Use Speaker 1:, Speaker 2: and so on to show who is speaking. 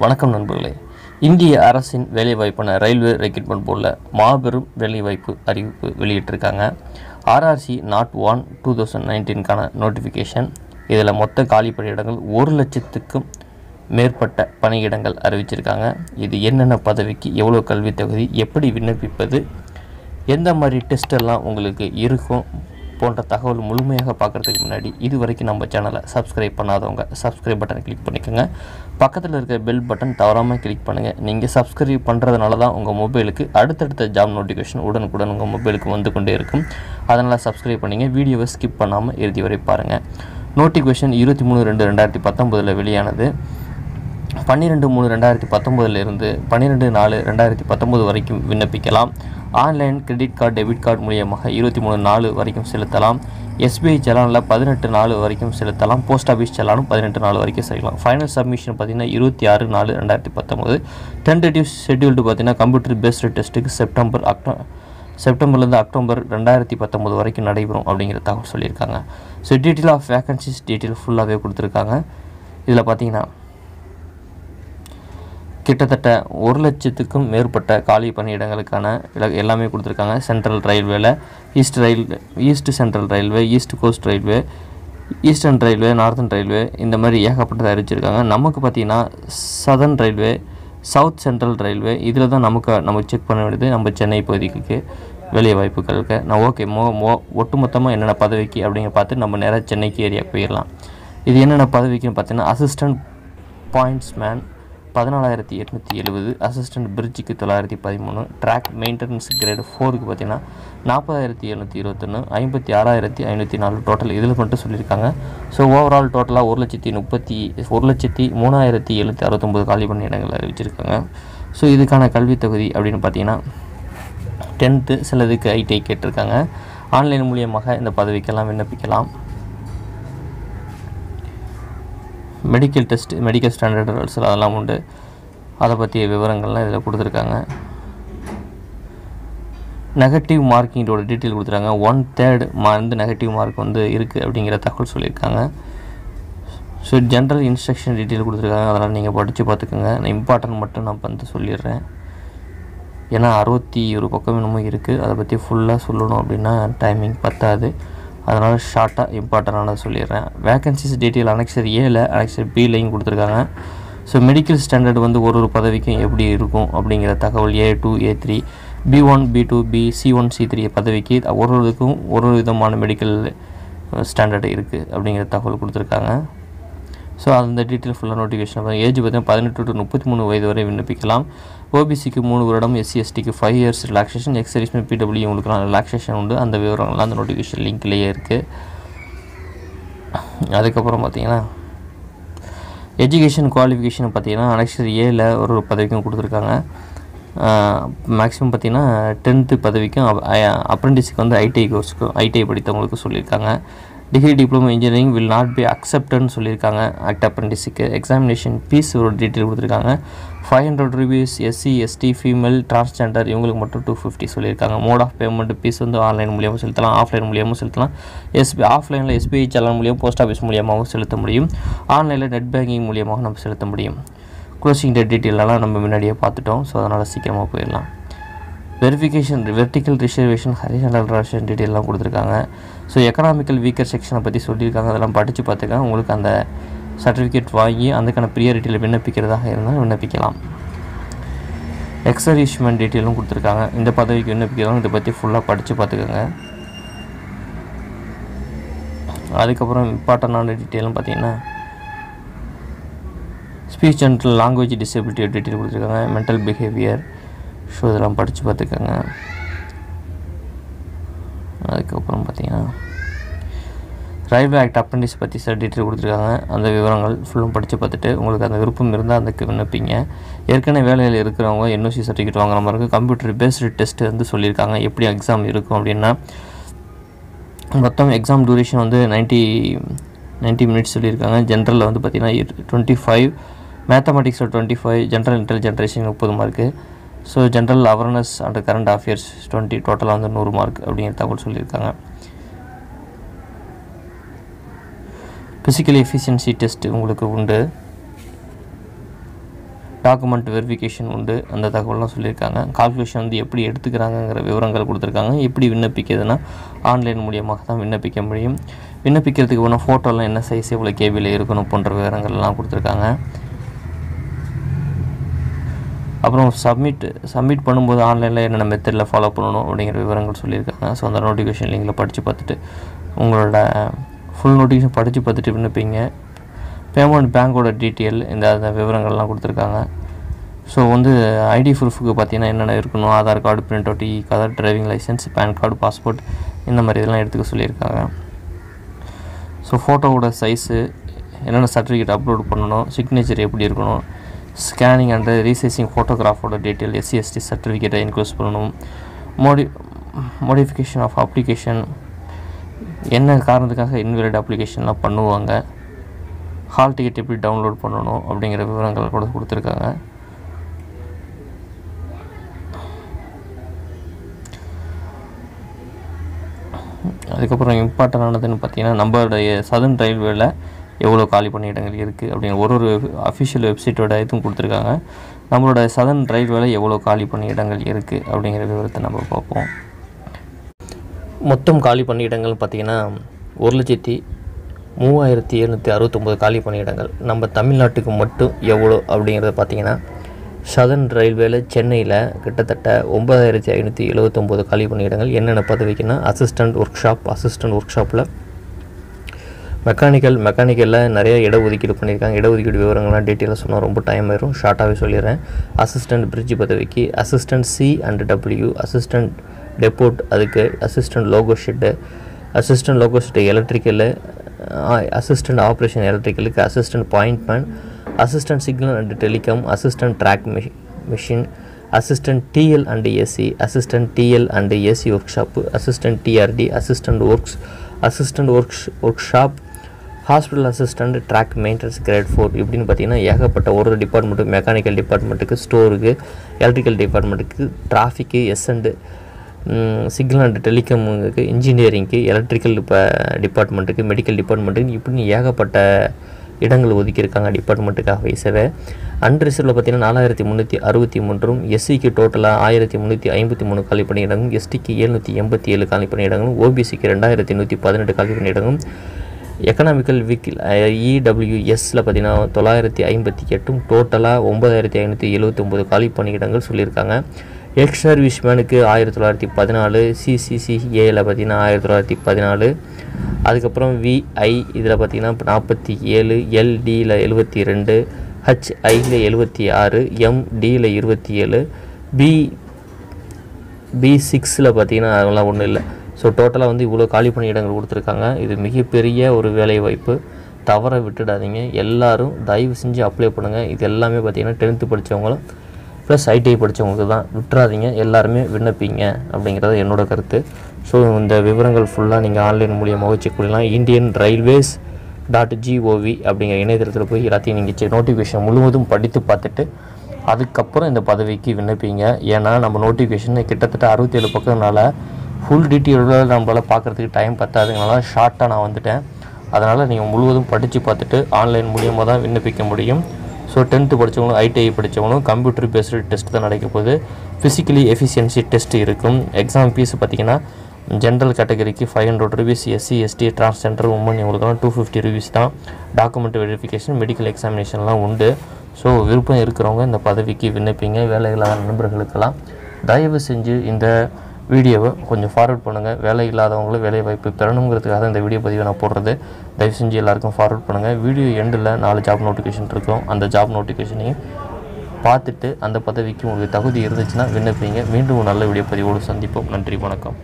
Speaker 1: வணக்கம் நண்பர்களே. இந்திய அரசின் வேலைவாய்ப்பான ரயில்வே ரெக்ரூட்மெண்ட் போர்டில் மாபெரும் வேலைவாய்ப்பு அறிவிப்பு வெளியிட்டிருக்காங்க. RRC not one two thousand நைன்டீனுக்கான நோட்டிஃபிகேஷன். இதில் மொத்த காலி பணியிடங்கள் ஒரு லட்சத்துக்கும் மேற்பட்ட பணியிடங்கள் அறிவிச்சிருக்காங்க. இது என்னென்ன பதவிக்கு எவ்வளோ கல்வி தகுதி எப்படி விண்ணப்பிப்பது எந்த மாதிரி டெஸ்ட் எல்லாம் உங்களுக்கு இருக்கும் போன்ற தகவல் முழுமையாக பார்க்குறதுக்கு முன்னாடி இது வரைக்கும் நம்ம சேனலை சப்ஸ்கிரைப் பண்ணாதவங்க சப்ஸ்கிரைப் பட்டனை கிளிக் பண்ணிக்கோங்க. பக்கத்தில் இருக்க பெல் பட்டன் தவறாமல் கிளிக் பண்ணுங்கள் நீங்கள் சப்ஸ்கிரைப் பண்ணுறதுனால தான் உங்கள் மொபைலுக்கு அடுத்தடுத்த ஜாப் நோட்டிஃபிகேஷன் உடனுக்குடன் உங்கள் மொபைலுக்கு வந்து கொண்டே இருக்கும். அதனால் சப்ஸ்கிரைப் பண்ணிங்க. வீடியோவை ஸ்கிப் பண்ணாமல் இறுதி வரை பாருங்கள் நோட்டிஃபிகேஷன் இருபத்தி மூணு ரெண்டு ரெண்டாயிரத்தி பத்தொம்போதில் வெளியானது. பன்னிரெண்டு மூணு ரெண்டாயிரத்தி பத்தொம்போதுலேருந்து பன்னிரெண்டு நாலு ரெண்டாயிரத்தி பத்தொம்போது வரைக்கும் விண்ணப்பிக்கலாம். Online credit card debit card மூலியமாக இருபத்தி மூணு நாலு வரைக்கும் செலுத்தலாம். எஸ்பிஐ செலானில் பதினெட்டு நாலு வரைக்கும் செலுத்தலாம். போஸ்ட் ஆஃபீஸ் செலானும் பதினெட்டு நாலு வரைக்கும் செய்யலாம் ஃபைனல் சப்மிஷன் பார்த்தீங்கன்னா இருபத்தி ஆறு நாலு ரெண்டாயிரத்தி பத்தொம்போது டென்டேட்டிவ் ஷெட்யூல்டு பார்த்தீங்கன்னா கம்ப்யூட்டர் பேஸ்டு டெஸ்ட்டுக்கு செப்டம்பர் அக்டோ செப்டம்பர்லேருந்து அக்டோபர் ரெண்டாயிரத்தி பத்தொம்போது வரைக்கும் நடைபெறும் அப்படிங்கிற தகவல் சொல்லியிருக்காங்க. So detail of vacancies detail ஃபுல்லாகவே கொடுத்துருக்காங்க. இதில் பார்த்தீங்கன்னா கிட்டத்தட்ட ஒரு லட்சத்துக்கும் மேற்பட்ட காலி பணியிடங்களுக்கான எல்லாமே கொடுத்துருக்காங்க. சென்ட்ரல் ரயில்வேல east rail east central railway east coast railway eastern railway northern railway இந்த மாதிரி ஏகப்பட்டதை அறிவிச்சிருக்காங்க. நமக்கு பார்த்தீங்கன்னா southern railway south central railway இதில் தான் நமக்கு நம்ம செக் பண்ண வேண்டியது நம்ம சென்னை பகுதிக்கு வேலை வாய்ப்புகளுக்கு நான் ஓகே மோ மோ ஒட்டுமொத்தமாக என்னென்ன பதவிக்கு அப்படிங்கிற பார்த்து நம்ம நேராக சென்னைக்கு ஏரியா போயிடலாம். இது என்னென்ன பதவிக்குன்னு பார்த்தீங்கன்னா அசிஸ்டன்ட் பாயிண்ட்ஸ்மேன் பதினாலாயிரத்தி எட்நூற்றி எழுபது அசிஸ்டன்ட் பிரிட்ஜுக்கு தொள்ளாயிரத்தி பதிமூணு ட்ராக் மெயின்டெனன்ஸ் கிரேடு ஃபோருக்கு பார்த்தீங்கன்னா நாற்பதாயிரத்தி எழுநூற்றி இருபத்தொன்று ஐம்பத்தி ஆறாயிரத்தி ஐநூற்றி நாலு டோட்டல் இதில் மட்டும் சொல்லியிருக்காங்க. ஸோ ஓவரால் டோட்டலாக ஒரு லட்சத்தி முப்பத்தி ஒரு லட்சத்தி மூணாயிரத்தி எழுநூற்றி அறுபத்தொம்போது காலி பணியிடங்கள் அறிவிச்சிருக்காங்க. ஸோ இதுக்கான கல்வித் தொகுதி அப்படின்னு பார்த்தீங்கன்னா டென்த்து சிலதுக்கு ஐடிஐ கேட்டிருக்காங்க. ஆன்லைன் மூலியமாக இந்த பதவிக்கெல்லாம் விண்ணப்பிக்கலாம். Medical test medical standard rules அதெல்லாம் உண்டு. அதை பற்றிய விவரங்கள்லாம் இதில் கொடுத்துருக்காங்க. நெகட்டிவ் மார்க்கிங்கோட டீட்டெயில் கொடுத்துருக்காங்க. ஒன் தேர்ட் வந்து நெகட்டிவ் மார்க் வந்து இருக்குது அப்படிங்கிற தகவல் சொல்லியிருக்காங்க. ஸோ ஜென்ரல் இன்ஸ்ட்ரக்ஷன் டீட்டெயில் கொடுத்துருக்காங்க. அதெல்லாம் நீங்கள் படித்து பார்த்துக்கோங்க. நான் இம்பார்ட்டன்ட் மட்டும் நான் வந்து சொல்லிடுறேன். ஏன்னா அறுபத்தி ஒரு பக்கம் என்னமோ இருக்குது அதை பற்றி ஃபுல்லாக சொல்லணும் அப்படின்னா டைமிங் பத்தாது. அதனால் ஷார்ட்டாக இம்பார்ட்டண்டானதை சொல்லிடுறேன். வேகன்சிஸ் டீட்டெயில் அனெக்சர் ஏல அனெக்சர் பிலையும் கொடுத்துருக்காங்க. ஸோ மெடிக்கல் ஸ்டாண்டர்ட் வந்து ஒரு ஒரு பதவிக்கும் எப்படி இருக்கும் அப்படிங்கிற தகவல் A two A three B one B two B C one C three பதவிக்கு ஒரு ஒரு இதுக்கும் ஒரு ஒரு விதமான மெடிக்கல் ஸ்டாண்டர்ட் இருக்குது அப்படிங்கிற தகவல் கொடுத்துருக்காங்க. ஸோ அந்த டீட்டெயில் ஃபுல்லாக நோட்டிஃபிகேஷன் ஏஜ் பார்த்தீங்கன்னா பதினெட்டு டு முப்பத்தி மூணு வயது வரை விண்ணப்பிக்கலாம். ஓபிசிக்கு மூணு வருடம் எஸ்சி எஸ்டிக்கு five years relaxation ex-servicemen PW உங்களுக்குலாம் ரிலாக்ஸேஷன் உண்டு. அந்த விவரங்கள்லாம் அந்த நோட்டிஃபிகேஷன் லிங்க்லேயே இருக்குது அதுக்கப்புறம் பார்த்தீங்கன்னா எஜுகேஷன் குவாலிஃபிகேஷன் பார்த்தீங்கன்னா அனெக்ஷர் ஏல ஒரு ஒரு பதவிக்கும் கொடுத்துருக்காங்க. மேக்ஸிமம் பார்த்தீங்கன்னா டென்த்து பதவிக்கும் அப்ரெண்டிஸுக்கு வந்து ஐடிஐ கோர்ஸுக்கும் ஐடிஐ படித்தவங்களுக்கு சொல்லியிருக்காங்க. Degree diploma engineering will not be அக்செப்டட்னு சொல்லியிருக்காங்க. அட் அப்ரெண்டிஸுக்கு எக்ஸாமினேஷன் ஃபீஸ் ஒரு டீட்டெயில் கொடுத்துருக்காங்க. Five hundred rupees SC ST female transgender இவங்களுக்கு மட்டும் டூ ஃபிஃப்டி சொல்லியிருக்காங்க. மோட் ஆஃப் பேமெண்ட் ஃபீஸ் வந்து ஆன்லைன் மூலியமாக செலுத்தலாம் ஆஃப்லைன் மூலியமாக செலுத்தலாம். எஸ்பி ஆஃப்லைனில் எஸ்பிஐ சலான் மூலியம் போஸ்ட் ஆஃபீஸ் மூலியமாகவும் செலுத்த முடியும். ஆன்லைனில் நெட் பேங்கிங் மூலியமாக நம்ம செலுத்த முடியும். க்ளோசிங் டேட் டீட்டெயிலெல்லாம் நம்ம முன்னாடியே பார்த்துட்டோம். ஸோ அதனால் சீக்கிரமாக போயிடலாம். Verification vertical reservation horizontal reservation டீட்டெயிலாம் கொடுத்துருக்காங்க. ஸோ எக்கனாமிக்கல் வீக்கர் செக்ஷனை பற்றி சொல்லியிருக்காங்க. அதெல்லாம் படித்து பார்த்துக்க உங்களுக்கு அந்த சர்டிஃபிகேட் வாங்கி அதுக்கான ப்ரியாரிட்டியில் விண்ணப்பிக்கிறதாக இருந்தால் விண்ணப்பிக்கலாம். எக்ஸரிஷ்மெண்ட் டீட்டெயிலும் கொடுத்துருக்காங்க. இந்த பதவிக்கு விண்ணப்பிக்கலாம் இதை பற்றி ஃபுல்லாக படித்து பார்த்துக்கோங்க. அதுக்கப்புறம் இம்பார்ட்டண்டான டீட்டெயிலும் பார்த்தீங்கன்னா speech and language disability detail கொடுத்துருக்காங்க. மென்டல் பிஹேவியர் ஸோ இதெல்லாம் படித்து பார்த்துக்கோங்க. அதுக்கப்புறம் பார்த்தீங்கன்னா ரயில்வே ஆக்ட் அப்ரெண்டிஸ் பற்றி சில டீட்டெயில் கொடுத்துருக்காங்க. அந்த விவரங்கள் ஃபுல்லும் படித்து பார்த்துட்டு உங்களுக்கு அந்த விருப்பம் இருந்தால் அதுக்கு விண்ணப்பிங்க. ஏற்கனவே வேலையில் இருக்கிறவங்க என்ஓசி சர்டிஃபிகேட் வாங்குற மாதிரி இருக்குது கம்ப்யூட்டர் பேஸ்டு டெஸ்ட் வந்து சொல்லியிருக்காங்க. எப்படி எக்ஸாம் இருக்கும் அப்படின்னா மொத்தம் எக்ஸாம் டூரேஷன் வந்து 90 90 மினிட்ஸ் சொல்லியிருக்காங்க. ஜென்ரலில் வந்து பார்த்தீங்கன்னா டுவெண்ட்டி ஃபைவ் மேத்தமெட்டிக்ஸில் டுவெண்ட்டி ஃபைவ் ஜென்ரல் இன்டெலிஜென்ட்ரேஷன் முப்பது mark so general awareness and current affairs twenty டோட்டலாக வந்து நூறு மார்க் அப்படிங்கிற தகவல் சொல்லியிருக்காங்க. ஃபிசிக்கல் எஃபிஷியன்சி டெஸ்ட் உங்களுக்கு உண்டு. டாக்குமெண்ட் வெரிஃபிகேஷன் உண்டு. அந்த தகவலாம் சொல்லியிருக்காங்க. கால்குலேஷன் வந்து எப்படி எடுத்துக்கிறாங்கங்கிற விவரங்கள் கொடுத்துருக்காங்க. எப்படி விண்ணப்பிக்கிறதுனா ஆன்லைன் மூலியமாக தான் விண்ணப்பிக்க முடியும். விண்ணப்பிக்கிறதுக்கு வேணும் ஃபோட்டோலாம் என்ன சைஸ் எவ்வளோ கேபியில் இருக்கணும் போன்ற விவரங்கள்லாம் கொடுத்துருக்காங்க. அப்புறம் சப்மிட் சப்மிட் பண்ணும்போது ஆன்லைனில் என்னென்ன மெத்தடில் ஃபாலோ பண்ணணும் அப்படிங்கிற விவரங்கள் சொல்லியிருக்காங்க. ஸோ அந்த நோட்டிஃபிகேஷன் லிங்கில் படித்து பார்த்துட்டு உங்களோட ஃபுல் நோட்டிஃபிகேஷன் படித்து பார்த்துட்டு விண்ணப்பிங்க. பேமெண்ட் பேங்க்கோட டீட்டெயில் இந்த அந்த விவரங்கள்லாம் கொடுத்துருக்காங்க. ஸோ வந்து ஐடி ப்ரூஃபுக்கு பார்த்தீங்கன்னா என்னென்ன இருக்கணும் Aadhaar card print out E card driving licence pan card passport இந்த மாதிரி இதெல்லாம் எடுத்துக்க சொல்லியிருக்காங்க. ஸோ ஃபோட்டோவோட சைஸு என்னென்ன சர்டிஃபிகேட் அப்லோட் பண்ணணும் சிக்னேச்சர் எப்படி இருக்கணும் ஸ்கேனிங் அண்ட் ரீசைசிங் ஃபோட்டோகிராஃபோட டீட்டெயில் எஸ்சிஎஸ்டி சர்டிஃபிகேட்டை இன்க்ளூஸ் பண்ணணும். மோடி மோடிஃபிகேஷன் ஆஃப் அப்ளிகேஷன் என்ன காரணத்துக்காக இன்வேலிட் அப்ளிகேஷன்லாம் பண்ணுவாங்க? ஹால் டிக்கெட் எப்படி டவுன்லோட் பண்ணணும் அப்படிங்கிற விவரங்கள் கூட கொடுத்துருக்காங்க. அதுக்கப்புறம் இம்பார்ட்டண்டானதுன்னு பார்த்தீங்கன்னா நம்மளுடைய சதன் ரயில்வேல எவ்வளோ காலி பணியிடங்கள் இருக்குது அப்படிங்கிற ஒரு ஒரு அஃபிஷியல் வெப்சைட்டோட இதுவும் கொடுத்துருக்காங்க. நம்மளோட சதன் ரயில்வேல எவ்வளோ காலி பணியிடங்கள் இருக்குது அப்படிங்கிற விவரத்தை நம்ம பார்ப்போம். மொத்தம் காலி பணியிடங்கள் பார்த்திங்கன்னா ஒரு லட்சத்தி மூவாயிரத்தி எழுநூற்றி அறுபத்தொம்போது காலி பணியிடங்கள் நம்ம தமிழ்நாட்டுக்கு மட்டும் எவ்வளோ அப்படிங்கிறத பார்த்திங்கன்னா சதன் ரயில்வேல சென்னையில் கிட்டத்தட்ட ஒம்பதாயிரத்தி ஐநூற்றி எழுபத்தொம்போது காலி பணியிடங்கள் என்னென்ன பதவிக்குன்னா assistant work shop assistant work ஷாப்பில் மெக்கானிக்கல் மெக்கானிக்கலில் நிறைய இடஒதுக்கீடு பண்ணியிருக்காங்க. இடஒதுக்கீடு விவரங்கள்லாம் டீட்டெயிலாக சொன்னால் ரொம்ப டைம் ஆயிரும். ஷார்ட்டாகவே சொல்லிடுறேன். அசிஸ்டண்ட் பிரிட்ஜ் பதவிக்கு assistant C and W assistant depot அதுக்கு assistant loco shed assistant loco shed electrical assistant operation எலக்ட்ரிக்கலுக்கு assistant pointman assistant signal and telecom assistant track machine assistant TL and AC assistant TL and AC work shop assistant TRD assistant works assistant work work shop hospital assistant track maintenance grade four இப்படின்னு பார்த்தீங்கன்னா ஏகப்பட்ட ஒரு department mechanical டிபார்ட்மெண்ட்டுக்கு ஸ்டோருக்கு electrical டிபார்ட்மெண்ட்டுக்கு டிராஃபிக்கு எஸ்எண்டு signal and டெலிகாமுக்கு இன்ஜினியரிங்க்கு எலக்ட்ரிக்கல் டிபார்ட்மெண்ட்டுக்கு மெடிக்கல் டிபார்ட்மெண்ட்டுக்கு இப்படின்னு ஏகப்பட்ட இடங்கள் ஒதுக்கியிருக்காங்க டிபார்ட்மெண்ட்டுக்காக வயசவே அன்ரிசர்வில் பார்த்தீங்கன்னா நாலாயிரத்தி முந்நூற்றி அறுபத்தி மூன்றும் எஸ்சிக்கு டோட்டலாக ஆயிரத்தி முந்நூற்றி ஐம்பத்தி மூணு காலி பணியிடங்களும் எஸ்டிக்கு எழுநூற்றி எண்பத்தி ஏழு காலி பணியிடங்களும் ஓபிசிக்கு ரெண்டாயிரத்தி நூற்றி பதினெட்டு காலி பணியிடங்களும் எக்கனாமிக்கல் வீக்கில் இடபிள்யூஎஸில் பார்த்தீங்கன்னா தொள்ளாயிரத்தி ஐம்பத்தி எட்டும் டோட்டலாக ஒம்பதாயிரத்தி ஐநூற்றி எழுபத்தொம்போது காலி பணியிடங்கள் சொல்லியிருக்காங்க. எக்ஸ் சர்வீஸ்மேனுக்கு ஆயிரத்தி தொள்ளாயிரத்தி பதினாலு சிசிசிஏயில் பார்த்தீங்கன்னா ஆயிரத்தி தொள்ளாயிரத்தி பதினாலு. அதுக்கப்புறம் விஐ இதில் பார்த்தீங்கன்னா நாற்பத்தி ஏழு எல்டியில் எழுபத்தி ரெண்டு ஹச்ஐயில் எழுபத்தி ஆறு எம்டியில் இருபத்தி ஏழு. பி பி சிக்ஸில் பார்த்தீங்கன்னா அதெல்லாம் ஒன்றும் இல்லை. ஸோ டோட்டலாக வந்து இவ்வளோ காலி பணியிடங்கள் கொடுத்துருக்காங்க. இது மிகப்பெரிய ஒரு வேலை வாய்ப்பு தவற விட்டுடாதீங்க. எல்லோரும் தயவு செஞ்சு அப்ளை பண்ணுங்கள் இது எல்லாமே பார்த்தீங்கன்னா டென்த்து படித்தவங்களும் ப்ளஸ் ஐடிஐ படித்தவங்களுக்கு தான். விட்டுறாதீங்க. எல்லாருமே விண்ணப்பிங்க அப்படிங்கிறது என்னோட கருத்து. ஸோ இந்த விவரங்கள் ஃபுல்லாக நீங்கள் ஆன்லைன் மூலியமாக செக் பண்ணலாம் இந்தியன் ரயில்வேஸ் டாட் ஜிஓவி அப்படிங்கிற இணையதளத்தில் போய் எல்லாத்தையும் நீங்கள் நோட்டிஃபிகேஷன் முழுவதும் படித்து பார்த்துட்டு அதுக்கப்புறம் இந்த பதவிக்கு விண்ணப்பிங்க. ஏன்னா நம்ம நோட்டிஃபிகேஷன் கிட்டத்தட்ட அறுபத்தேழு பக்கம்னால ஃபுல் டீட்டெயிலாக நம்மளால் பார்க்குறதுக்கு டைம் பத்தாதுங்கனால ஷார்ட்டாக நான் வந்துட்டேன். அதனால் நீங்கள் முழுவதும் படித்து பார்த்துட்டு ஆன்லைன் மூலியமாக தான் விண்ணப்பிக்க முடியும். ஸோ டென்த்து படித்தவங்களும் ஐடிஐ படித்தவங்களும் கம்ப்யூட்டர் பேஸ்டு டெஸ்ட் தான் நடக்க போகுது. ஃபிசிக்கலி எஃபிஷியன்சி டெஸ்ட் இருக்கும். எக்ஸாம் ஃபீஸ் பார்த்தீங்கன்னா ஜென்ரல் கேட்டகரிக்கு five hundred rupees SC ST transgender women இவங்களுக்கெல்லாம் டூ ஃபிஃப்டி ருபீஸ் தான். டாக்குமெண்ட் வெரிஃபிகேஷன் மெடிக்கல் எக்ஸாமினேஷன்லாம் உண்டு. ஸோ விருப்பம் இருக்கிறவங்க இந்த பதவிக்கு விண்ணப்பிங்க. வேலை இல்லாத நண்பர்களுக்கெல்லாம் தயவு செஞ்சு இந்த வீடியோவை கொஞ்சம் ஃபார்வர்ட் பண்ணுங்கள் வேலை இல்லாதவங்களும் வேலை வாய்ப்பு பெறணுங்கிறதுக்காக இந்த வீடியோ பதிவை நான் போடுறது. தயவு செஞ்சு எல்லாருக்கும் ஃபார்வர்ட் பண்ணுங்கள் வீடியோ எண்டில் நாலு ஜாப் நோட்டிஃபிகேஷன் இருக்கும். அந்த ஜாப் நோட்டிஃபிகேஷனையும் பார்த்துட்டு அந்த பதவிக்கு உங்களுக்கு தகுதி இருந்துச்சுன்னா விண்ணப்பிங்க. மீண்டும் நல்ல வீடியோ பதிவோடு சந்திப்போம். நன்றி வணக்கம்.